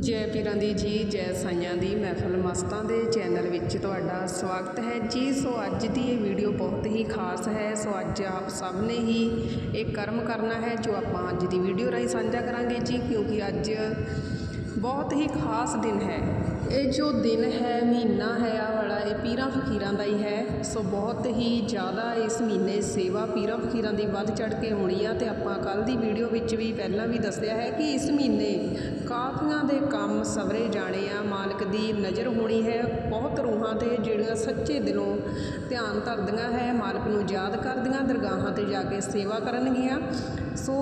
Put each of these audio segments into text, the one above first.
ਜੈ ਪੀਰਾਂ ਦੀ ਜੀ, ਜੈ ਸਾਈਆਂ ਦੀ ਮਹਿਫਲ ਮਸਤਾਂ ਦੇ ਚੈਨਲ ਵਿੱਚ ਤੁਹਾਡਾ ਸਵਾਗਤ ਹੈ। ਜੀ, ਸੋ ਅੱਜ ਦੀ ਇਹ ਵੀਡੀਓ ਬਹੁਤ ਹੀ ਖਾਸ ਹੈ। ਸੋ ਅੱਜ ਆਪ ਸਭ ਨੇ ਹੀ ਇਹ ਕਰਮ ਕਰਨਾ ਹੈ, ਜੋ ਆਪਾਂ ਅੱਜ ਦੀ ਵੀਡੀਓ ਰਾਹੀਂ ਸਾਂਝਾ ਕਰਾਂਗੇ ਜੀ, ਕਿਉਂਕਿ ਅੱਜ ਬਹੁਤ ਹੀ ਖਾਸ ਦਿਨ ਹੈ। ਇਹ ਜੋ ਦਿਨ ਹੈ, ਮਹੀਨਾ ਹੈ, ਆ ਇਹ ਪੀਰਾਂ ਫਕੀਰਾਂ ਦਾ ਹੀ ਹੈ। ਸੋ ਬਹੁਤ ਹੀ ਜ਼ਿਆਦਾ ਇਸ ਮਹੀਨੇ ਸੇਵਾ ਪੀਰਾਂ ਫਕੀਰਾਂ ਦੀ ਵੱਧ ਚੜ ਕੇ ਹੋਣੀ ਆ ਤੇ ਆਪਾਂ ਕੱਲ ਦੀ ਵੀਡੀਓ ਵਿੱਚ ਵੀ ਪਹਿਲਾਂ ਵੀ ਦੱਸਿਆ ਹੈ ਕਿ ਇਸ ਮਹੀਨੇ ਕਾਫੀਆਂ ਦੇ ਕੰਮ ਸਵਰੇ ਜਾਣੇ ਆ। ਮਾਲਕ ਦੀ ਨਜ਼ਰ ਹੋਣੀ ਹੈ। ਬਹੁਤ ਰੂਹਾਂ ਤੇ ਜਿਹੜੀਆਂ ਸੱਚੇ ਦਿਲੋਂ ਧਿਆਨ ਧਰਦੀਆਂ ਹੈ, ਮਾਲਕ ਨੂੰ ਯਾਦ ਕਰਦੀਆਂ, ਦਰਗਾਹਾਂ ਤੇ ਜਾ ਕੇ ਸੇਵਾ ਕਰਨਗੀਆਂ। ਸੋ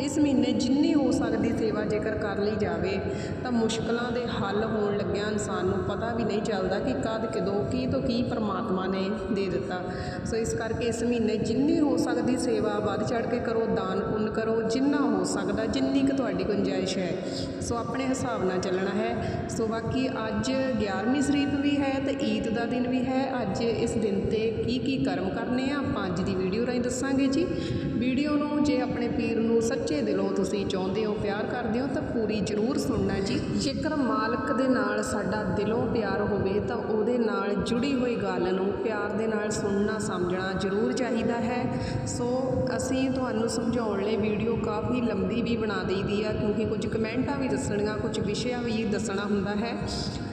ਇਸ ਮਹੀਨੇ ਜਿੰਨੀ ਹੋ ਸਕਦੀ ਸੇਵਾ ਜੇਕਰ ਕਰ ਲਈ ਜਾਵੇ, ਤਾਂ ਮੁਸ਼ਕਲਾਂ ਦੇ ਹੱਲ ਹੋਣ ਲੱਗਿਆ ਇਨਸਾਨ ਨੂੰ ਪਤਾ ਵੀ ਨਹੀਂ ਚੱਲਦਾ ਕਿ ਕਦ, ਕਿਦੋਂ ਕੀ ਤੋਂ ਕੀ ਪਰਮਾਤਮਾ ਨੇ ਦੇ ਦਿੱਤਾ। ਸੋ ਇਸ ਕਰਕੇ ਇਸ ਮਹੀਨੇ ਜਿੰਨੀ ਹੋ ਸਕਦੀ ਸੇਵਾ ਵੱਧ ਚੜ ਕੇ ਕਰੋ, ਦਾਨ ਪੁੰਨ ਕਰੋ, ਜਿੰਨਾ ਹੋ ਸਕਦਾ, ਜਿੰਨੀ ਕੁ ਤੁਹਾਡੀ ਗੁੰਜਾਇਸ਼ ਹੈ। ਸੋ ਆਪਣੇ ਹਿਸਾਬ ਨਾਲ ਚੱਲਣਾ ਹੈ। ਸੋ ਬਾਕੀ ਅੱਜ 11ਵੀਂ ਸ਼ਰੀਫ ਵੀ ਹੈ ਤੇ ਈਦ ਦਾ ਦਿਨ ਵੀ ਹੈ। ਅੱਜ ਇਸ ਦਿਨ ਤੇ ਕੀ ਕੀ ਕਰਮ ਕਰਨੇ ਆ, ਆਪਾਂ ਅੱਜ ਦੀ ਵੀਡੀਓ ਰਾਹੀਂ ਦੱਸਾਂਗੇ ਜੀ। ਵੀਡੀਓ ਨੂੰ ਜੇ ਆਪਣੇ ਪੀਰ ਨੂੰ ਸੱਚੇ ਦਿਲੋਂ ਤੁਸੀਂ ਚਾਹੁੰਦੇ ਹੋ, ਪਿਆਰ ਕਰਦੇ ਹੋ, ਤਾਂ ਪੂਰੀ ਜ਼ਰੂਰ ਸੁਣਨਾ ਜੀ। ਜੇਕਰ ਮਾਲਕ ਦੇ ਨਾਲ ਸਾਡਾ ਦਿਲੋਂ ਪਿਆਰ ਹੋਵੇ, ਤਾਂ ਉਹਦੇ ਨਾਲ ਜੁੜੀ ਹੋਈ ਗੱਲ ਨੂੰ ਪਿਆਰ ਦੇ ਨਾਲ ਸੁਣਨਾ, ਸਮਝਣਾ ਜ਼ਰੂਰ ਚਾਹੀਦਾ ਹੈ। ਸੋ ਅਸੀਂ ਤੁਹਾਨੂੰ ਸਮਝਾਉਣ ਲਈ ਵੀਡੀਓ ਕਾਫੀ ਲੰਬੀ ਵੀ ਬਣਾ ਦਈਦੀ ਆ, ਕਿਉਂਕਿ ਕੁਝ ਕਮੈਂਟਾਂ ਵੀ ਦੱਸਣੀਆਂ, ਕੁਝ ਵਿਸ਼ਿਆਂ ਵੀ ਦੱਸਣਾ ਹੁੰਦਾ ਹੈ।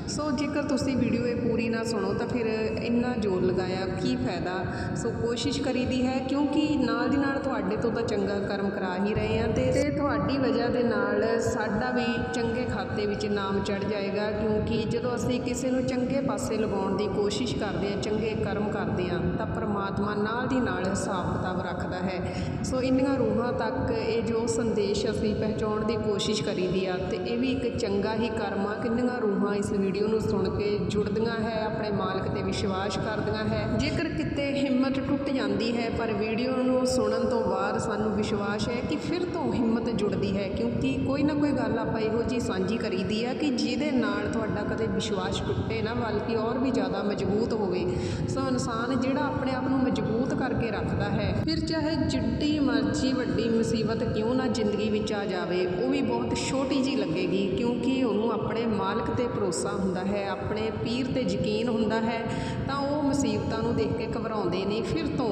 ਸੋ ਜੇਕਰ ਤੁਸੀਂ ਵੀਡੀਓ ਇਹ ਪੂਰੀ ਨਾ ਸੁਣੋ ਤਾਂ ਫਿਰ ਇੰਨਾ ਜ਼ੋਰ ਲਗਾਇਆ, ਕੀ ਫਾਇਦਾ? ਸੋ ਕੋਸ਼ਿਸ਼ ਕਰੀਦੀ ਹੈ, ਕਿਉਂਕਿ ਨਾਲ ਦੀ ਨਾਲ ਤੁਹਾਡੇ ਤੋਂ ਤਾਂ ਚੰਗਾ ਕਰਮ ਕਰਾ ਹੀ ਰਹੇ ਆ ਤੇ ਤੇ ਤੁਹਾਡੀ ਵਜ੍ਹਾ ਦੇ ਨਾਲ ਸਾਡਾ ਵੀ ਚੰਗੇ ਖਾਤੇ ਵਿੱਚ ਨਾਮ ਚੜ ਜਾਏਗਾ, ਕਿਉਂਕਿ ਜਦੋਂ ਅਸੀਂ ਕਿਸੇ ਨੂੰ ਚੰਗੇ ਪਾਸੇ ਲਗਾਉਣ ਦੀ ਕੋਸ਼ਿਸ਼ ਕਰਦੇ ਆ, ਚੰਗੇ ਕਰਮ ਕਰਦੇ ਆ, ਤਾਂ ਪਰਮਾਤਮਾ ਨਾਲ ਦੀ ਨਾਲ ਹਿਸਾਬ ਕਿਤਾਬ ਰੱਖਦਾ ਹੈ। ਸੋ ਇੰਨੀਆਂ ਰੂਹਾਂ ਤੱਕ ਇਹ ਜੋ ਸੰਦੇਸ਼ ਅਸੀਂ ਪਹੁੰਚਾਉਣ ਦੀ ਕੋਸ਼ਿਸ਼ ਕਰੀਦੀ ਆ, ਤੇ ਇਹ ਵੀ ਇੱਕ ਚੰਗਾ ਹੀ ਕਰਮ ਆ, ਕਿੰਨੀਆਂ ਰੂਹਾਂ ਇਸ ਵੀਡੀਓ ਨੂੰ ਸੁਣ ਕੇ ਜੁੜਦੀਆਂ ਹੈ, ਆਪਣੇ ਮਾਲਕ ਤੇ ਵਿਸ਼ਵਾਸ ਕਰਦੀਆਂ ਹੈ। ਜੇਕਰ ਕਿਤੇ ਹਿੰਮਤ ਟੁੱਟ ਜਾਂਦੀ ਹੈ, ਪਰ ਵੀਡੀਓ ਨੂੰ ਸੁਣਨ ਤੋਂ ਬਾਅਦ ਸਾਨੂੰ ਵਿਸ਼ਵਾਸ ਹੈ ਕਿ ਫਿਰ ਤੋਂ ਹਿੰਮਤ ਜੁੜਦੀ ਹੈ, ਕਿਉਂਕਿ ਕੋਈ ਨਾ ਕੋਈ ਗੱਲ ਆਪਾਂ ਇਹੋ ਜੀ ਸਾਂਝੀ ਕਰੀਦੀ ਆ ਕਿ ਜਿਹਦੇ ਨਾਲ ਤੁਹਾਡਾ ਕਦੇ ਵਿਸ਼ਵਾਸ ਟੁੱਟੇ ਨਾ, ਬਲਕਿ ਔਰ ਵੀ ਜ਼ਿਆਦਾ ਮਜ਼ਬੂਤ ਹੋਵੇ। ਸੋ ਇਨਸਾਨ ਜਿਹੜਾ ਆਪਣੇ ਆਪ ਨੂੰ ਮਜ਼ਬੂਤ ਕਰਕੇ ਰੱਖਦਾ ਹੈ, ਫਿਰ ਚਾਹੇ ਜਿੱਡੀ ਮਰਜ਼ੀ ਵੱਡੀ ਮੁਸੀਬਤ ਕਿਉਂ ਨਾ ਜ਼ਿੰਦਗੀ ਵਿੱਚ ਆ ਜਾਵੇ, ਉਹ ਵੀ ਬਹੁਤ ਛੋਟੀ ਜੀ ਲੱਗੇਗੀ, ਕਿਉਂਕਿ ਉਹਨੂੰ ਆਪਣੇ ਮਾਲਕ ਤੇ ਭਰੋਸਾ ਹੁੰਦਾ ਹੈ, ਆਪਣੇ ਪੀਰ ਤੇ ਯਕੀਨ ਹੁੰਦਾ ਹੈ, ਤਾਂ ਉਹ ਮੁਸੀਬਤਾਂ ਨੂੰ ਦੇਖ ਕੇ ਘਬਰਾਉਂਦੇ ਨਹੀਂ ਫਿਰ ਤੋਂ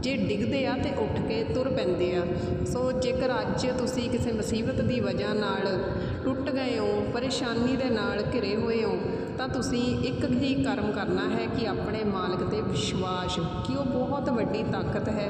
ਜੇ ਡਿੱਗਦੇ ਆ ਤੇ ਉੱਠ ਕੇ ਤੁਰ ਪੈਂਦੇ ਆ। ਸੋ ਜੇਕਰ ਅੱਜ ਤੁਸੀਂ ਕਿਸੇ ਮੁਸੀਬਤ ਦੀ ਵਜ੍ਹਾ ਨਾਲ ਟੁੱਟ ਗਏ ਹੋ, ਪਰੇਸ਼ਾਨੀ ਦੇ ਨਾਲ ਘਿਰੇ ਹੋਏ ਹੋ ਤਾਂ ਤੁਸੀਂ ਇੱਕ ਹੀ ਕਰਮ ਕਰਨਾ ਹੈ ਕਿ ਆਪਣੇ ਮਾਲਕ ਤੇ ਵਿਸ਼ਵਾਸ, ਕਿ ਉਹ ਬਹੁਤ ਵੱਡੀ ਤਾਕਤ ਹੈ।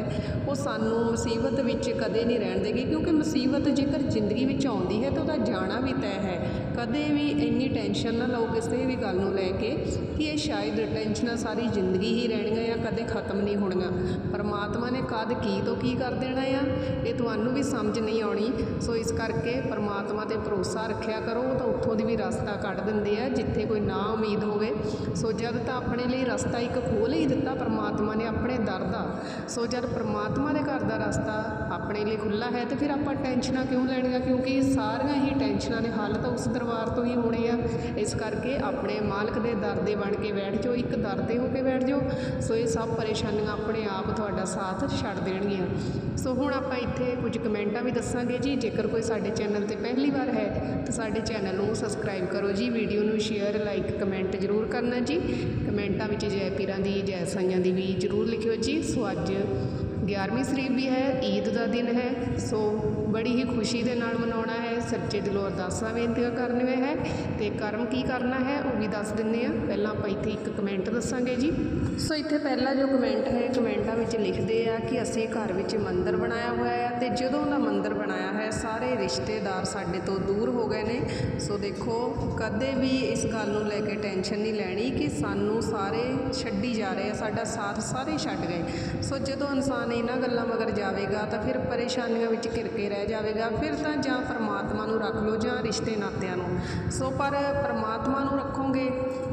ਉਹ ਸਾਨੂੰ ਮੁਸੀਬਤ ਵਿੱਚ ਕਦੇ ਨਹੀਂ ਰਹਿਣ ਦੇਗੀ, ਕਿਉਂਕਿ ਮੁਸੀਬਤ ਜੇਕਰ ਜ਼ਿੰਦਗੀ ਵਿੱਚ ਆਉਂਦੀ ਹੈ ਤਾਂ ਉਹਦਾ ਜਾਣਾ ਵੀ ਤੈਅ ਹੈ। ਕਦੇ ਵੀ ਇੰਨੀ ਟੈਨਸ਼ਨ ਨਾ ਲਓ ਕਿਸੇ ਵੀ ਗੱਲ ਨੂੰ ਲੈ ਕੇ ਕਿ ਇਹ ਸ਼ਾਇਦ ਟੈਨਸ਼ਨਾਂ ਸਾਰੀ ਜ਼ਿੰਦਗੀ ਹੀ ਰਹਿਣਗੀਆਂ ਜਾਂ ਕਦੇ ਖਤਮ ਨਹੀਂ ਹੋਣਗੀਆਂ। ਪਰਮਾਤਮਾ ਨੇ ਕਦ ਕੀ ਤੋਂ ਕੀ ਕਰ ਦੇਣਾ ਆ, ਇਹ ਤੁਹਾਨੂੰ ਵੀ ਸਮਝ ਨਹੀਂ ਆਉਣੀ। ਸੋ ਇਸ ਕਰਕੇ ਪਰਮਾਤਮਾ ਤੇ ਭਰੋਸਾ ਰੱਖਿਆ ਕਰੋ, ਉਹ ਤਾਂ ਉੱਥੋਂ ਦੀ ਵੀ ਰਸਤਾ ਕੱਢ ਦਿੰਦੇ ਆ, ਜਿੱਥੇ ਕੋਈ ਨਾ ਉਮੀਦ ਹੋਵੇ। ਸੋ ਜਦ ਤਾਂ ਆਪਣੇ ਲਈ ਰਸਤਾ ਇੱਕ ਖੋਲ ਹੀ ਦਿੱਤਾ ਪਰਮਾਤਮਾ ਨੇ ਆਪਣੇ ਦਰ ਦਾ, ਸੋ ਜਦ ਪਰਮਾਤਮਾ ਦੇ ਘਰ ਦਾ ਰਸਤਾ ਆਪਣੇ ਲਈ ਖੁੱਲਾ ਹੈ ਤੇ ਫਿਰ ਆਪਾਂ ਟੈਨਸ਼ਨਾਂ ਕਿਉਂ ਲੈਣੀਆਂ ਕਿਉਂਕਿ ਸਾਰੀਆਂ ਹੀ ਟੈਨਸ਼ਨਾਂ ਦੇ ਹੱਲ ਤਾਂ ਉਸ ਦਰਬਾਰ ਤੋਂ ਹੀ ਹੋਣੇ ਆ। ਇਸ ਕਰਕੇ ਆਪਣੇ ਮਾਲਕ ਦੇ ਦਰ ਦੇ ਬਣ ਕੇ ਬੈਠ ਜਾਓ, ਇੱਕ ਦਰ ਦੇ ਹੋ ਕੇ ਬੈਠ ਜਾਓ। ਸੋ ਇਹ ਸਭ ਪਰੇਸ਼ਾਨੀਆਂ ਆਪਣੇ ਆਪ ਤੁਹਾਡਾ ਸਾਥ ਛੱਡ ਦੇਣਗੀਆਂ। ਸੋ ਹੁਣ ਆਪਾਂ ਇੱਥੇ ਕੁਝ ਕਮੈਂਟਾਂ ਵੀ ਦੱਸਾਂਗੇ ਜੀ। ਜੇਕਰ ਕੋਈ ਸਾਡੇ ਚੈਨਲ ਤੇ ਪਹਿਲੀ ਵਾਰ ਹੈ, ਤਾਂ ਸਾਡੇ ਚੈਨਲ ਨੂੰ ਸਬਸਕ੍ਰਾਈਬ ਕਰੋ ਜੀ। ਵੀਡੀਓ ਨੂੰ ਸ਼ੇਅਰ ਲਾਈਕ ਕਮੈਂਟ ਜ਼ਰੂਰ ਕਰਨਾ ਜੀ। ਕਮੈਂਟਾਂ ਵਿੱਚ ਜੈ ਪੀਰਾਂ ਦੀ, ਜੈ ਸਾਈਆਂ ਦੀ ਵੀ ਜ਼ਰੂਰ ਲਿਖਿਓ ਜੀ। ਸੋ ਅੱਜ 11ਵੀਂ ਸ਼ਰੀਫ ਵੀ ਹੈ, ਈਦ ਦਾ ਦਿਨ ਹੈ। ਸੋ ਬੜੀ ਹੀ ਖੁਸ਼ੀ ਦੇ ਨਾਲ ਮਨਾਉਣਾ ਹੈ। ਸੱਚੇ ਦਿਲੋਂ ਅਰਦਾਸਾਂ ਬੇਨਤੀਆਂ ਕਰਨੀਆਂ ਹੈ। ਤੇ ਕਰਮ ਕੀ ਕਰਨਾ ਹੈ, ਉਹ ਵੀ ਦੱਸ ਦਿੰਦੇ ਆ ਪਹਿਲਾਂ ਆਪਾਂ ਇੱਥੇ ਇੱਕ ਕਮੈਂਟ ਦੱਸਾਂਗੇ ਜੀ। ਸੋ ਇੱਥੇ ਪਹਿਲਾ ਜੋ ਕਮੈਂਟ ਹੈ, ਕਮੈਂਟਾਂ ਵਿੱਚ ਲਿਖਦੇ ਆ ਕਿ ਅਸੀਂ ਘਰ ਵਿੱਚ ਮੰਦਿਰ ਬਣਾਇਆ ਹੋਇਆ ਹੈ। ਤੇ ਜਦੋਂ ਦਾ ਮੰਦਿਰ ਬਣਾਇਆ ਹੈ ਸਾਰੇ ਰਿਸ਼ਤੇਦਾਰ ਸਾਡੇ ਤੋਂ ਦੂਰ ਹੋ ਗਏ ਨੇ। ਸੋ ਦੇਖੋ, ਕਦੇ ਵੀ ਇਸ ਗੱਲ ਨੂੰ ਲੈ ਕੇ ਟੈਨਸ਼ਨ ਨਹੀਂ ਲੈਣੀ ਕਿ ਸਾਨੂੰ ਸਾਰੇ ਛੱਡੀ ਜਾ ਰਹੇ ਆ, ਸਾਡਾ ਸਾਥ ਸਾਰੇ ਛੱਡ ਗਏ। ਸੋ ਜਦੋਂ ਇਨਸਾਨ ਇਹਨਾਂ ਗੱਲਾਂ ਮਗਰ ਜਾਵੇਗਾ, ਤਾਂ ਫਿਰ ਪਰੇਸ਼ਾਨੀਆਂ ਵਿੱਚ ਘਿਰ ਕੇ ਰਹਿ ਜਾਵੇਗਾ, ਫਿਰ ਤਾਂ ਜਾਂ ਪਰਮਾਤਮਾ ਨੂੰ ਰੱਖ ਲਓ ਜਾਂ ਰਿਸ਼ਤੇ ਨਾਤਿਆਂ ਨੂੰ। ਸੋ ਪਰ ਪਰਮਾਤਮਾ ਨੂੰ ਰੱਖੋਗੇ,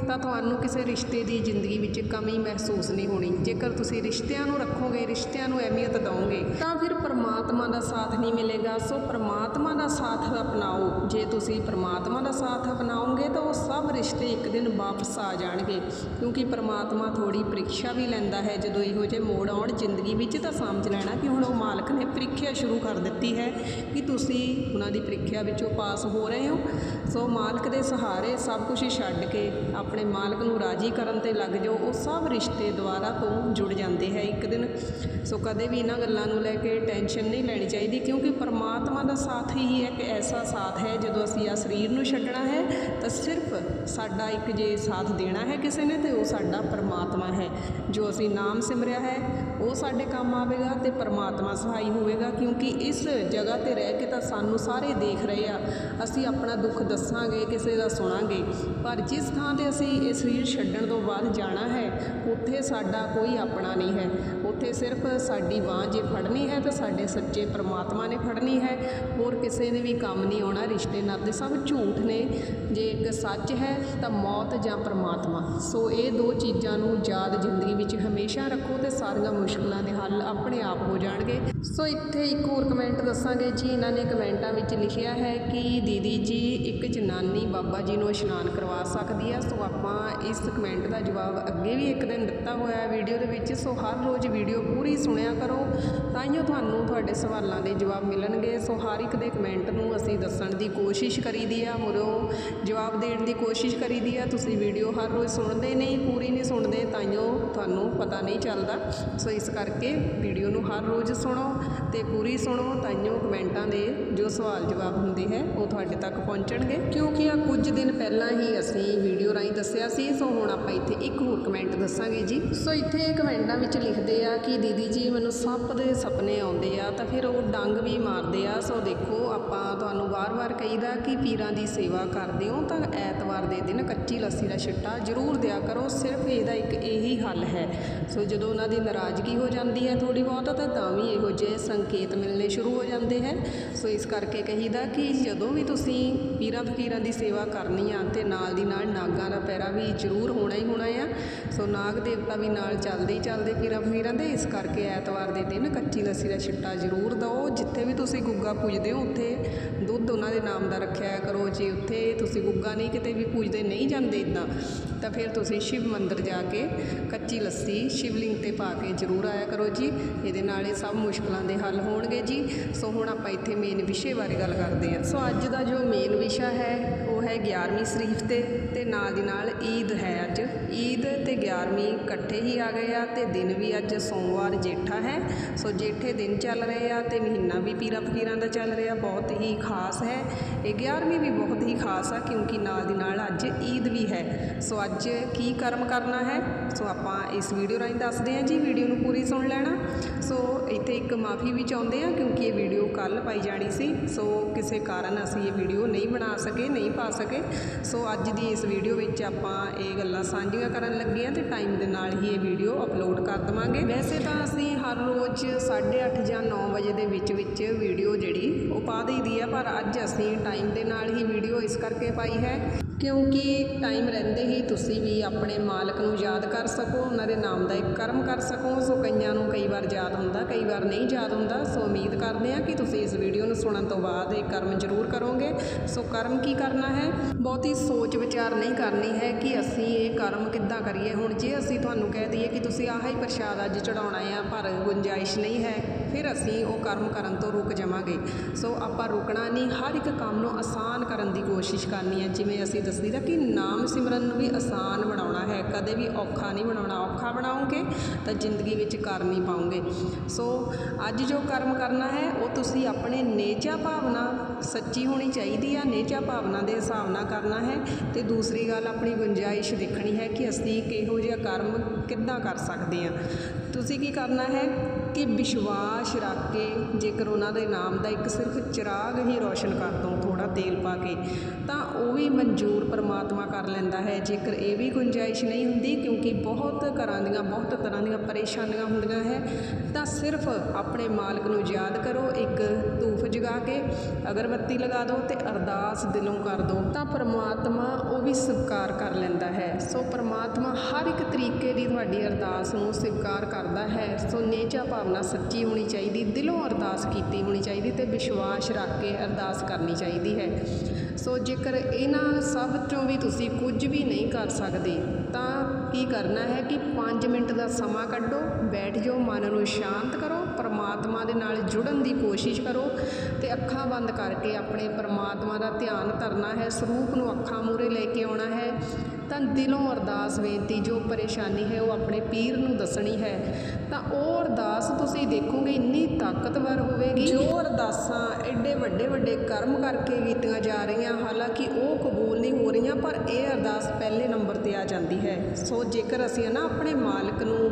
ਤਾਂ ਤੁਹਾਨੂੰ ਕਿਸੇ ਰਿਸ਼ਤੇ ਦੀ ਜ਼ਿੰਦਗੀ ਵਿੱਚ ਕਮੀ ਮਹਿਸੂਸ ਨਹੀਂ ਹੋਣੀ। ਜੇਕਰ ਤੁਸੀਂ ਰਿਸ਼ਤਿਆਂ ਨੂੰ ਰੱਖੋਗੇ, ਰਿਸ਼ਤਿਆਂ ਨੂੰ ਅਹਿਮੀਅਤ ਦਿਓਗੇ ਤਾਂ ਫਿਰ ਪਰਮਾਤਮਾ ਦਾ ਸਾਥ ਨਹੀਂ ਮਿਲੇਗਾ ਸੋ ਪ੍ਰਮਾਤਮਾ ਦਾ ਸਾਥ ਅਪਣਾਓ। ਜੇ ਤੁਸੀਂ ਪ੍ਰਮਾਤਮਾ ਦਾ ਸਾਥ ਅਪਣਾਓਗੇ, ਤਾਂ ਉਹ ਸਭ ਰਿਸ਼ਤੇ ਇੱਕ ਦਿਨ ਵਾਪਸ ਆ ਜਾਣਗੇ। ਕਿਉਂਕਿ ਪ੍ਰਮਾਤਮਾ ਥੋੜੀ ਪ੍ਰੀਖਿਆ ਵੀ ਲੈਂਦਾ ਹੈ। ਜਦੋਂ ਇਹੋ ਜਿਹੇ ਮੋੜ ਆਉਣ ਜ਼ਿੰਦਗੀ ਵਿੱਚ, ਤਾਂ ਸਮਝ ਲੈਣਾ ਕਿ ਹੁਣ ਉਹ ਮਾਲਕ ਨੇ ਪ੍ਰੀਖਿਆ ਸ਼ੁਰੂ ਕਰ ਦਿੱਤੀ ਹੈ ਕਿ ਤੁਸੀਂ ਉਹਨਾਂ ਦੀ ਪ੍ਰੀਖਿਆ ਵਿੱਚੋਂ ਪਾਸ ਹੋ ਰਹੇ ਹੋ। ਸੋ ਮਾਲਕ ਦੇ ਸਹਾਰੇ ਸਭ ਕੁਝ ਛੱਡ ਕੇ ਆਪਣੇ ਮਾਲਕ ਨੂੰ ਰਾਜੀ ਕਰਨ ਤੇ ਲੱਗ ਜਾਓ। ਉਹ ਸਭ ਰਿਸ਼ਤੇ ਦੁਆਰਾ ਤੋਂ ਜੁੜ ਜਾਂਦੇ ਹੈ ਇੱਕ ਦਿਨ। ਸੋ ਕਦੇ ਵੀ ਇਹਨਾਂ ਗੱਲਾਂ ਨੂੰ ਲੈ ਕੇ ਟੈਨਸ਼ਨ ਨਹੀਂ ਲੈਣੀ ਚਾਹੀਦੀ, ਕਿਉਂਕਿ ਪਰਮਾਤਮਾ ਦਾ ਸਾਥ ਹੀ ਇੱਕ ਐਸਾ ਸਾਥ ਹੈ ਜਦੋਂ ਅਸੀਂ ਆ ਸਰੀਰ ਨੂੰ ਛੱਡਣਾ ਹੈ, ਤਾਂ ਸਿਰਫ ਸਾਡਾ ਇੱਕ ਜੇ ਸਾਥ ਦੇਣਾ ਹੈ ਕਿਸੇ ਨੇ, ਤੇ ਉਹ ਸਾਡਾ ਪਰਮਾਤਮਾ ਹੈ, ਜੋ ਅਸੀਂ ਨਾਮ ਸਿਮਰਿਆ ਹੈ ਉਹ ਸਾਡੇ ਕੰਮ ਆਵੇਗਾ ਤੇ ਪਰਮਾਤਮਾ ਸਹਾਈ ਹੋਵੇਗਾ, ਕਿਉਂਕਿ ਇਸ ਜਗ੍ਹਾ ਤੇ ਰਹਿ ਕੇ ਤਾਂ ਸਾਨੂੰ ਸਾਰੇ ਦੇਖ ਰਹੇ ਆ। ਅਸੀਂ ਆਪਣਾ ਦੁੱਖ ਦੱਸਾਂਗੇ, ਕਿਸੇ ਦਾ ਸੁਣਾਂਗੇ। ਪਰ ਜਿਸ ਥਾਂ ਤੇ ਅਸੀਂ ਇਹ ਸਰੀਰ ਛੱਡਣ ਤੋਂ ਬਾਅਦ ਜਾਣਾ ਹੈ, ਉੱਥੇ ਸਾਡਾ ਕੋਈ ਆਪਣਾ ਨਹੀਂ ਹੈ। ਉੱਥੇ ਸਿਰਫ ਸਾਡੀ ਬਾਂਹ ਜੇ ਫੜਨੀ ਹੈ ਤਾਂ ਸਾਡੇ ਸੱਚੇ ਪਰਮਾਤਮਾ ਨੇ ਫੜਨੀ ਹੈ। ਹੋਰ ਕਿਸੇ ਨੇ ਵੀ ਕੰਮ ਨਹੀਂ ਆਉਣਾ ਰਿਸ਼ਤੇ ਨਾਤੇ ਸਭ ਝੂਠ ਨੇ। ਜੇ ਇੱਕ ਸੱਚ ਹੈ ਤਾਂ ਮੌਤ ਜਾਂ ਪਰਮਾਤਮਾ। ਸੋ ਇਹ ਦੋ ਚੀਜ਼ਾਂ ਨੂੰ ਯਾਦ ਜ਼ਿੰਦਗੀ ਵਿੱਚ ਹਮੇਸ਼ਾ ਰੱਖੋ ਤੇ ਸਾਰੀਆਂ ਮੁਸ਼ਕਲਾਂ ਦੇ ਹੱਲ ਆਪਣੇ ਆਪ ਹੋ ਜਾਣਗੇ। ਸੋ ਇੱਥੇ ਇੱਕ ਹੋਰ ਕਮੈਂਟ ਦੱਸਾਂਗੇ ਜੀ, ਇਹਨਾਂ ਨੇ ਕਮੈਂਟਾਂ ਵਿੱਚ ਲਿਖਿਆ ਹੈ ਕਿ ਦੀਦੀ ਜੀ, ਇੱਕ ਜਨਾਨੀ ਬਾਬਾ ਜੀ ਨੂੰ ਇਸ਼ਨਾਨ ਕਰਵਾ ਸਕਦੀ ਹੈ ਸੋ ਆਪਾਂ ਇਸ ਕਮੈਂਟ ਦਾ ਜਵਾਬ ਅੱਗੇ ਵੀ ਇੱਕ ਦਿਨ ਦਿੱਤਾ ਹੋਇਆ ਹੈ ਵੀਡੀਓ ਦੇ ਵਿੱਚ। ਸੋ ਹਰ ਰੋਜ਼ ਵੀਡੀਓ ਪੂਰੀ ਸੁਣਿਆ ਕਰੋ ਤਾਂ ਹੀ ਤੁਹਾਨੂੰ ਤੁਹਾਡੇ ਸਵਾਲਾਂ ਦੇ ਜਵਾਬ ਮਿਲਣਗੇ। ਸੋ ਹਰ ਇੱਕ ਦੇ ਕਮੈਂਟ ਨੂੰ ਅਸੀਂ ਦੱਸਣ ਦੀ ਕੋਸ਼ਿਸ਼ ਕਰੀਦੀ ਆ। ਮੁਰੋ, ਜਵਾਬ ਦੇਣ ਦੀ ਕੋਸ਼ਿਸ਼ ਕਰੀਦੀ ਆ। ਤੁਸੀਂ ਵੀਡੀਓ ਹਰ ਰੋਜ਼ ਸੁਣਦੇ ਨਹੀਂ, ਪੂਰੀ ਨਹੀਂ ਸੁਣਦੇ ਤਾਈਓ ਤੁਹਾਨੂੰ ਪਤਾ ਨਹੀਂ ਚੱਲਦਾ। ਸੋ ਇਸ ਕਰਕੇ ਵੀਡੀਓ ਨੂੰ ਹਰ ਰੋਜ਼ ਸੁਣੋ ਤੇ ਪੂਰੀ ਸੁਣੋ ਤਾਈਓ ਕਮੈਂਟਾਂ ਦੇ ਜੋ ਸਵਾਲ ਜਵਾਬ ਹੁੰਦੇ ਹੈ, ਉਹ ਤੁਹਾਡੇ ਤੱਕ ਪਹੁੰਚਣਗੇ। ਕਿਉਂਕਿ ਆ ਕੁਝ ਦਿਨ ਪਹਿਲਾਂ ਹੀ ਅਸੀਂ ਵੀਡੀਓ ਰਾਹੀਂ ਦੱਸਿਆ ਸੀ, ਸੋ ਹੁਣ ਆਪਾਂ ਇੱਥੇ ਇੱਕ ਹੋਰ ਕਮੈਂਟ ਦੱਸਾਂਗੇ ਜੀ। ਸੋ ਇੱਥੇ ਕਮੈਂਟਾਂ ਵਿੱਚ ਲਿਖਦੇ ਆ ਕਿ ਦੀਦੀ ਜੀ, ਮੈਨੂੰ ਸੱਪ ਦੇ ਸੁਪਨੇ ਆਉਂਦੇ ਆ, ਤਾਂ ਫਿਰ ਉਹ ਡੰਗ ਵੀ ਮਾਰਦੇ ਆ। ਸੋ ਦੇਖੋ, ਆਪਾਂ ਤੁਹਾਨੂੰ ਵਾਰ-ਵਾਰ ਕਹੀਦਾ ਕਿ ਪੀਰਾਂ ਦੀ ਸੇਵਾ ਕਰਦੇ ਹੋ, ਤਾਂ ਐਤਵਾਰ ਦੇ ਦਿਨ ਕੱਚੀ ਲੱਸੀ ਦਾ ਛਿੱਟਾ ਜ਼ਰੂਰ ਦਿਆ ਕਰੋ। ਸਿਰਫ ਇਹਦਾ ਇੱਕ ਇਹੀ ਹੱਲ ਹੈ। ਸੋ ਜਦੋਂ ਉਹਨਾਂ ਦੀ ਨਾਰਾਜ਼ਗੀ ਹੋ ਜਾਂਦੀ ਹੈ ਥੋੜੀ ਬਹੁਤ, ਤਾਂ ਤਾਂ ਵੀ ਇਹੋ ਜਿਹੇ ਸੰਕੇਤ ਮਿਲਣੇ ਸ਼ੁਰੂ ਹੋ ਜਾਂਦੇ ਹੈ। ਸੋ ਇਸ ਕਰਕੇ ਕਹੀਦਾ ਕਿ ਜਦੋਂ ਵੀ ਤੁਸੀਂ ਪੀਰਾਂ ਫਕੀਰਾਂ ਦੀ ਸੇਵਾ ਕਰਨੀ ਆ, ਤੇ ਨਾਲ ਦੀ ਨਾਲ ਨਾਗਾਂ ਦਾ ਪੈਰਾ ਵੀ ਜ਼ਰੂਰ ਹੋਣਾ ਹੀ ਹੋਣਾ ਆ। ਸੋ ਨਾਗ ਦੇਵਤਾ ਵੀ ਨਾਲ ਚੱਲਦੇ ਹੀ ਚੱਲਦੇ ਪੀਰਾਂ ਫਕੀਰਾਂ ਦੇ। ਇਸ ਕਰਕੇ ਐਤਵਾਰ ਦੇ ਦਿਨ ਕੱਚੀ ਲੱਸੀ ਦਾ ਛਿੱਟਾ ਜ਼ਰੂਰ ਦਿਓ। ਜਿੱਥੇ ਵੀ ਤੁਸੀਂ ਗੁੱਗਾ ਪੂਜਦੇ ਹੋ, ਉੱਥੇ ਦੁੱਧ ਉਹਨਾਂ ਦੇ ਨਾਮ ਦਾ ਰੱਖਿਆ ਕਰੋ। ਜੇ ਉੱਥੇ ਤੁਸੀਂ ਗੁੱਗਾ ਨਹੀਂ, ਕਿਤੇ ਵੀ ਪੂਜਦੇ ਨਹੀਂ ਜਾਂਦੇ ਇਦਾਂ, ਤਾਂ ਫਿਰ ਤੁਸੀਂ ਸ਼ਿਵ ਮੰਦਿਰ ਜਾ ਕੇ ਕੱਚੀ ਲੱਸੀ ਸ਼ਿਵਲਿੰਗ ਤੇ ਪਾ ਕੇ ਜ਼ਰੂਰ ਆਇਆ ਕਰੋ ਜੀ। ਇਹਦੇ ਨਾਲ ਇਹ ਸਭ ਮੁਸ਼ਕਲਾਂ ਦੇ ਹੱਲ ਹੋਣਗੇ ਜੀ। ਸੋ ਹੁਣ ਆਪਾਂ ਇੱਥੇ ਮੇਨ ਵਿਸ਼ੇ ਬਾਰੇ ਗੱਲ ਕਰਦੇ ਹਾਂ। ਸੋ ਅੱਜ ਦਾ ਜੋ ਮੇਨ ਵਿਸ਼ਾ ਹੈ, ਉਹ ਹੈ 11ਵੀਂ ਸ਼ਰੀਫ ਤੇ ਤੇ ਨਾਲ ਦੀ ਨਾਲ ਈਦ ਹੈ ਅੱਜ। ਈਦ ਤੇ 11ਵੀਂ ਇਕੱਠੇ ਹੀ ਆ ਗਏ ਆ ਤੇ ਦਿਨ ਵੀ ਅੱਜ ਸੋਮਵਾਰ ਜੇਠਾ ਹੈ। ਸੋ ਜੇਠੇ ਦਿਨ ਚੱਲ ਰਹੇ ਆ ਤੇ ਮਹੀਨਾ ਵੀ ਪੀਰਾ ਫਕੀਰਾਂ ਦਾ ਚੱਲ ਰਿਹਾ, ਬਹੁਤ ਹੀ ਖਾਸ ਹੈ। ਇਹ 11ਵੀਂ ਵੀ ਬਹੁਤ ਹੀ ਖਾਸ ਆ, ਕਿਉਂਕਿ ਨਾਲ ਦੀ ਨਾਲ ਅੱਜ ਈਦ ਵੀ ਹੈ। ਸੋ ਅੱਜ ਕੀ ਕਰਮ ਕਰਨਾ ਹੈ? ਸੋ ਆਪਾਂ ਇਸ ਵੀਡੀਓ ਰਾਹੀਂ ਦੱਸਦੇ ਹਾਂ ਜੀ, ਵੀਡੀਓ ਨੂੰ ਪੂਰੀ ਸੁਣ ਲੈਣਾ। ਸੋ ਇੱਥੇ ਇੱਕ ਮਾਫੀ ਵੀ ਚਾਹੁੰਦੇ ਆ ਕਿਉਂਕਿ ਇਹ ਵੀਡੀਓ ਕੱਲ ਪਾਈ ਜਾਣੀ ਸੀ। ਸੋ ਕਿਸੇ ਕਾਰਨ ਅਸੀਂ ਇਹ ਵੀਡੀਓ ਨਹੀਂ ਬਣਾ ਸਕੇ, ਨਹੀਂ ਪਾ ਸਕੇ। ਸੋ ਅੱਜ ਦੀ ਇਸ ਵੀਡੀਓ ਵਿੱਚ ਆਪਾਂ ਇਹ ਗੱਲਾਂ ਸਾਂਝੀਆਂ ਕਰਨ ਲੱਗੇ ਆ ਤੇ ਟਾਈਮ ਦੇ ਨਾਲ ਹੀ ਇਹ ਵੀਡੀਓ ਅਪਲੋਡ ਕਰ ਦਵਾਂਗੇ। ਵੈਸੇ ਤਾਂ ਅਸੀਂ ਹਰ ਰੋਜ਼ 8:30 ਜਾਂ 9 ਵਜੇ ਦੇ ਵਿੱਚ ਵਿੱਚ ਵੀਡੀਓ ਜਿਹੜੀ ਉਹ ਪਾ ਦਈਦੀ ਆ ਪਰ ਅੱਜ ਅਸੀਂ ਟਾਈਮ ਦੇ ਨਾਲ ਹੀ ਵੀਡੀਓ ਇਸ ਕਰਕੇ ਪਾਈ ਹੈ ਕਿਉਂਕਿ ਟਾਈਮ ਰਹਿੰਦੇ ਹੀ ਤੁਸੀਂ ਵੀ ਆਪਣੇ ਮਾਲਕ ਨੂੰ ਯਾਦ ਕਰ ਸਕੋ, ਉਹਨਾਂ ਦੇ ਨਾਮ ਦਾ ਇੱਕ ਕਰਮ ਕਰ ਸਕੋ। ਸੋ ਕਈਆਂ ਨੂੰ ਕਈ ਵਾਰ ਯਾਦ ਹੁੰਦਾ, ਕਈ ਵਾਰ ਨਹੀਂ ਯਾਦ ਹੁੰਦਾ। ਸੋ ਉਮੀਦ ਕਰਦੇ ਹਾਂ ਕਿ ਤੁਸੀਂ ਇਸ ਵੀਡੀਓ ਨੂੰ ਸੁਣਨ ਤੋਂ ਬਾਅਦ ਇਹ ਕਰਮ ਜ਼ਰੂਰ ਕਰੋਗੇ। ਸੋ ਕਰਮ ਕੀ ਕਰਨਾ ਹੈ? ਬਹੁਤੀ ਸੋਚ ਵਿਚਾਰ ਨਹੀਂ ਕਰਨੀ ਹੈ ਕਿ ਅਸੀਂ ਇਹ ਕਰਮ ਕਿੱਦਾਂ ਕਰੀਏ। ਹੁਣ ਜੇ ਅਸੀਂ ਤੁਹਾਨੂੰ ਕਹਿ ਦਈਏ ਕਿ ਤੁਸੀਂ ਆਹ ਹੀ ਪ੍ਰਸ਼ਾਦ ਅੱਜ ਚੜਾਉਣਾ ਆ, ਪਰ ਗੁੰਜਾਇਸ਼ ਨਹੀਂ ਹੈ। ਫਿਰ ਅਸੀਂ ਉਹ ਕਰਮ ਕਰਨ ਤੋਂ ਰੁਕ ਜਾਵਾਂਗੇ। ਸੋ ਆਪਾਂ ਰੁਕਣਾ ਨਹੀਂ, ਹਰ ਇੱਕ ਕੰਮ ਨੂੰ ਆਸਾਨ ਕਰਨ ਦੀ ਕੋਸ਼ਿਸ਼ ਕਰਨੀ ਹੈ। ਜਿਵੇਂ ਅਸੀਂ ਦੱਸਦੀ ਦਾ ਕਿ ਨਾਮ ਸਿਮਰਨ ਨੂੰ ਵੀ ਆਸਾਨ ਬਣਾਉਣਾ ਹੈ। ਕਦੇ ਵੀ ਔਖਾ ਨਹੀਂ ਬਣਾਉਣਾ। ਔਖਾ ਬਣਾਉਂਗੇ ਤਾਂ ਜ਼ਿੰਦਗੀ ਵਿੱਚ ਕਰ ਨਹੀਂ ਪਾਉਂਗੇ ਸੋ ਅੱਜ ਜੋ ਕਰਮ ਕਰਨਾ ਹੈ, ਉਹ ਤੁਸੀਂ ਆਪਣੇ ਨੇਚਾ ਭਾਵਨਾ ਸੱਚੀ ਹੋਣੀ ਚਾਹੀਦੀ ਆ। ਨੇਚਾ ਭਾਵਨਾ ਦੇ ਹਿਸਾਬ ਨਾਲ ਕਰਨਾ ਹੈ। ਤੇ ਦੂਸਰੀ ਗੱਲ ਆਪਣੀ ਗੁੰਜਾਇਸ਼ ਦੇਖਣੀ ਹੈ ਕਿ ਅਸੀਂ ਕਿਹੋ ਜਿਹਾ ਕਰਮ ਕਿੱਦਾਂ ਕਰ ਸਕਦੇ ਹਾਂ। ਤੁਸੀਂ ਕੀ ਕਰਨਾ ਹੈ? ਕਿ ਵਿਸ਼ਵਾਸ ਰੱਖ ਕੇ ਜੇਕਰ ਉਹਨਾਂ ਦੇ ਨਾਮ ਦਾ ਇੱਕ ਸਿਰਫ ਚਿਰਾਗ ਹੀ ਰੋਸ਼ਨ ਕਰ ਦੋ ਤੇਲ ਪਾ ਕੇ, ਤਾਂ ਉਹ ਵੀ ਮਨਜ਼ੂਰ ਪਰਮਾਤਮਾ ਕਰ ਲੈਂਦਾ ਹੈ। ਜੇਕਰ ਇਹ ਵੀ ਗੁੰਜਾਇਸ਼ ਨਹੀਂ ਹੁੰਦੀ, ਕਿਉਂਕਿ ਬਹੁਤ ਘਰਾਂ ਦੀਆਂ, ਬਹੁਤ ਤਰ੍ਹਾਂ ਦੀਆਂ ਪਰੇਸ਼ਾਨੀਆਂ ਹੁੰਦੀਆਂ ਹੈ, ਤਾਂ ਸਿਰਫ ਆਪਣੇ ਮਾਲਕ ਨੂੰ ਯਾਦ ਕਰੋ, ਇੱਕ ਧੂਫ ਜਗਾ ਕੇ ਅਗਰਬੱਤੀ ਲਗਾ ਦਿਓ ਤੇ ਅਰਦਾਸ ਦਿਲੋਂ ਕਰ ਦਿਓ। ਤਾਂ ਪਰਮਾਤਮਾ ਉਹ ਵੀ ਸਵੀਕਾਰ ਕਰ ਲੈਂਦਾ ਹੈ। ਸੋ ਪਰਮਾਤਮਾ ਹਰ ਇੱਕ ਤਰੀਕੇ ਦੀ ਤੁਹਾਡੀ ਅਰਦਾਸ ਨੂੰ ਸਵੀਕਾਰ ਕਰਦਾ ਹੈ। ਸੋ ਨੇਚਾ ਭਾਵਨਾ ਸੱਚੀ ਹੋਣੀ ਚਾਹੀਦੀ, ਦਿਲੋਂ ਅਰਦਾਸ ਕੀਤੀ ਹੋਣੀ ਚਾਹੀਦੀ ਤੇ ਵਿਸ਼ਵਾਸ ਰੱਖ ਕੇ ਅਰਦਾਸ ਕਰਨੀ ਚਾਹੀਦੀ ਹੈ। ਸੋ ਜੇਕਰ ਇਹਨਾਂ ਸਭ ਤੋਂ ਵੀ ਤੁਸੀਂ ਕੁਝ ਵੀ ਨਹੀਂ ਕਰ ਸਕਦੇ, ਤਾਂ ਕੀ ਕਰਨਾ ਹੈ ਕਿ 5 ਮਿੰਟ ਦਾ ਸਮਾਂ ਕੱਢੋ, ਬੈਠ ਜਾਓ, ਮਨ ਨੂੰ ਸ਼ਾਂਤ ਕਰੋ, ਪਰਮਾਤਮਾ ਦੇ ਨਾਲ ਜੁੜਨ ਦੀ ਕੋਸ਼ਿਸ਼ ਕਰੋ ਤੇ ਅੱਖਾਂ ਬੰਦ ਕਰਕੇ ਆਪਣੇ ਪਰਮਾਤਮਾ ਦਾ ਧਿਆਨ ਧਰਨਾ ਹੈ। ਸਰੂਪ ਨੂੰ ਅੱਖਾਂ ਮੂਰੇ ਲੈ ਕੇ ਤਾਂ ਦਿਲੋਂ ਅਰਦਾਸ ਬੇਨਤੀ, ਜੋ ਪਰੇਸ਼ਾਨੀ ਹੈ ਉਹ ਆਪਣੇ ਪੀਰ ਨੂੰ ਦੱਸਣੀ ਹੈ। ਤਾਂ ਉਹ ਅਰਦਾਸ ਤੁਸੀਂ ਦੇਖੋਗੇ ਇੰਨੀ ਤਾਕਤਵਰ ਹੋਵੇਗੀ। ਜੋ ਅਰਦਾਸਾਂ ਐਡੇ ਵੱਡੇ ਵੱਡੇ ਕਰਮ ਕਰਕੇ ਕੀਤੀਆਂ ਜਾ ਰਹੀਆਂ, ਹਾਲਾਂਕਿ ਉਹ ਕਬੂਲ ਨਹੀਂ ਹੋ ਰਹੀਆਂ, ਪਰ ਇਹ ਅਰਦਾਸ ਪਹਿਲੇ ਨੰਬਰ ਤੇ ਆ ਜਾਂਦੀ ਹੈ। ਸੋ ਜੇਕਰ ਅਸੀਂ ਨਾ ਆਪਣੇ ਮਾਲਕ ਨੂੰ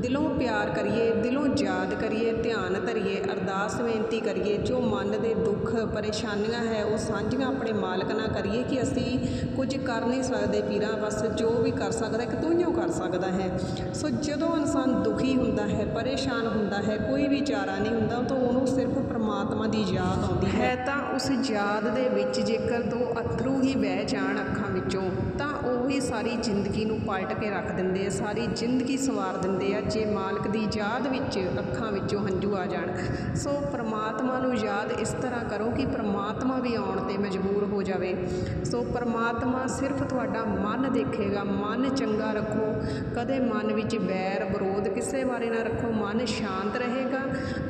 ਦਿਲੋਂ ਪਿਆਰ ਕਰੀਏ, ਦਿਲੋਂ ਯਾਦ ਕਰੀਏ, ਧਿਆਨ ਧਰੀਏ, ਅਰਦਾਸ ਬੇਨਤੀ ਕਰੀਏ, ਜੋ ਮਨ ਦੇ ਦੁੱਖ, ਪਰੇਸ਼ਾਨੀਆਂ ਹੈ, ਉਹ ਸਾਂਝੀਆਂ ਆਪਣੇ ਮਾਲਕ ਨਾਲ ਕਰੀਏ ਕਿ ਅਸੀਂ ਕੁਝ ਕਰ ਨਹੀਂ ਸਕਦੇ ਪੀਰਾਂ ਬਸ ਜੋ ਵੀ ਕਰ ਸਕਦਾ, ਇੱਕ ਤੂੰ ਹੀ ਓ ਕਰ ਸਕਦਾ ਹੈ। ਸੋ ਜਦੋਂ ਇਨਸਾਨ ਦੁਖੀ ਹੁੰਦਾ ਹੈ, ਪਰੇਸ਼ਾਨ ਹੁੰਦਾ ਹੈ, ਕੋਈ ਵੀ ਚਾਰਾ ਨਹੀਂ ਹੁੰਦਾ, ਤਾਂ ਉਹਨੂੰ ਸਿਰਫ ਪਰਮਾਤਮਾ ਦੀ ਯਾਦ ਆਉਂਦੀ ਹੈ ਤਾਂ ਉਸ ਯਾਦ ਦੇ ਵਿੱਚ ਜੇਕਰ ਦੋ ਅਥਰੂ ਹੀ ਵਹਿ ਜਾਣ ਅੱਖਾਂ ਵਿੱਚੋਂ, ਤਾਂ ਉਹ ਹੀ ਸਾਰੀ ਜ਼ਿੰਦਗੀ ਨੂੰ ਪਲਟ ਕੇ ਰੱਖ ਦਿੰਦੇ ਆ, ਸਾਰੀ ਜ਼ਿੰਦਗੀ ਸਵਾਰ ਦਿੰਦੇ ਆ, ਜੇ ਮਾਲਕ ਦੀ ਯਾਦ ਵਿੱਚ ਅੱਖਾਂ ਵਿੱਚੋਂ ਹੰਝੂ ਆ ਜਾਣ। ਸੋ ਪ੍ਰਮਾਤਮਾ ਨੂੰ ਯਾਦ ਇਸ ਤਰ੍ਹਾਂ ਕਰੋ ਕਿ ਪ੍ਰਮਾਤਮਾ ਵੀ ਆਉਣ ਤੇ ਮਜਬੂਰ ਹੋ ਜਾਵੇ। ਸੋ ਪ੍ਰਮਾਤਮਾ ਸਿਰਫ ਤੁਹਾਡਾ ਮਨ ਦੇਖੇਗਾ, ਮਨ ਚੰਗਾ ਰੱਖੋ। ਕਦੇ ਮਨ ਵਿੱਚ ਬੈਰ, ਵਿਰੋਧ ਕਿਸੇ ਬਾਰੇ ਨਾ ਰੱਖੋ, ਮਨ ਸ਼ਾਂਤ ਰਹੇ।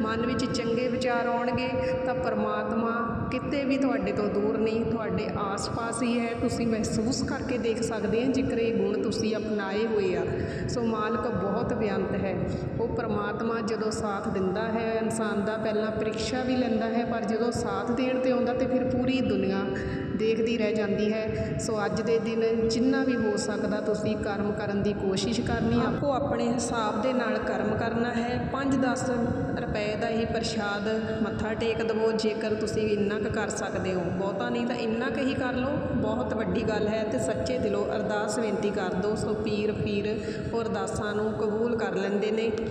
ਮਨ ਵਿੱਚ ਚੰਗੇ ਵਿਚਾਰ ਆਉਣਗੇ, ਤਾਂ ਪਰਮਾਤਮਾ ਕਿਤੇ ਵੀ ਤੁਹਾਡੇ ਤੋਂ ਦੂਰ ਨਹੀਂ, ਤੁਹਾਡੇ ਆਸ-ਪਾਸ ਹੀ ਹੈ। ਤੁਸੀਂ ਮਹਿਸੂਸ ਕਰਕੇ ਦੇਖ ਸਕਦੇ ਹੋ ਜੇਕਰ ਇਹ ਗੁਣ ਤੁਸੀਂ ਅਪਣਾਏ ਹੋਏ ਆ। ਸੋ ਮਾਲਕ ਬਹੁਤ ਬਿਆੰਤ ਹੈ। ਉਹ ਪਰਮਾਤਮਾ ਜਦੋਂ ਸਾਥ ਦਿੰਦਾ ਹੈ, ਇਨਸਾਨ ਦਾ ਪਹਿਲਾਂ ਪ੍ਰੀਖਿਆ ਵੀ ਲੈਂਦਾ ਹੈ, ਪਰ ਜਦੋਂ ਸਾਥ ਦੇਣ ਤੇ ਆਉਂਦਾ ਤੇ ਫਿਰ ਪੂਰੀ ਦੁਨੀਆ ਦੇਖਦੀ ਰਹਿ ਜਾਂਦੀ ਹੈ। ਸੋ ਅੱਜ ਦੇ ਦਿਨ ਜਿੰਨਾ ਵੀ ਹੋ ਸਕਦਾ ਤੁਸੀਂ ਕਰਮ ਕਰਨ ਦੀ ਕੋਸ਼ਿਸ਼ ਕਰਨੀ ਆਪੋ ਆਪਣੇ ਹਿਸਾਬ ਦੇ ਨਾਲ ਕਰਮ ਕਰਨਾ ਹੈ। 5-10 ਰੁਪਏ ਦਾ ਹੀ ਪ੍ਰਸ਼ਾਦ ਮੱਥਾ ਟੇਕ ਦਵੋ, ਜੇਕਰ ਤੁਸੀਂ ਇੰਨਾ ਕੁ ਕਰ ਸਕਦੇ ਹੋ। ਬਹੁਤਾ ਨਹੀਂ ਤਾਂ ਇੰਨਾ ਕੁ ਹੀ ਕਰ ਲਓ। ਬਹੁਤ ਵੱਡੀ ਗੱਲ ਹੈ ਤੇ ਸੱਚੇ ਦਿਲੋਂ ਅਰਦਾਸ ਬੇਨਤੀ ਕਰ ਦਿਓ। ਸੋ ਪੀਰ ਪੀਰ ਉਹ ਅਰਦਾਸਾਂ ਨੂੰ ਕਬੂਲ ਕਰ ਲੈਂਦੇ ਨੇ।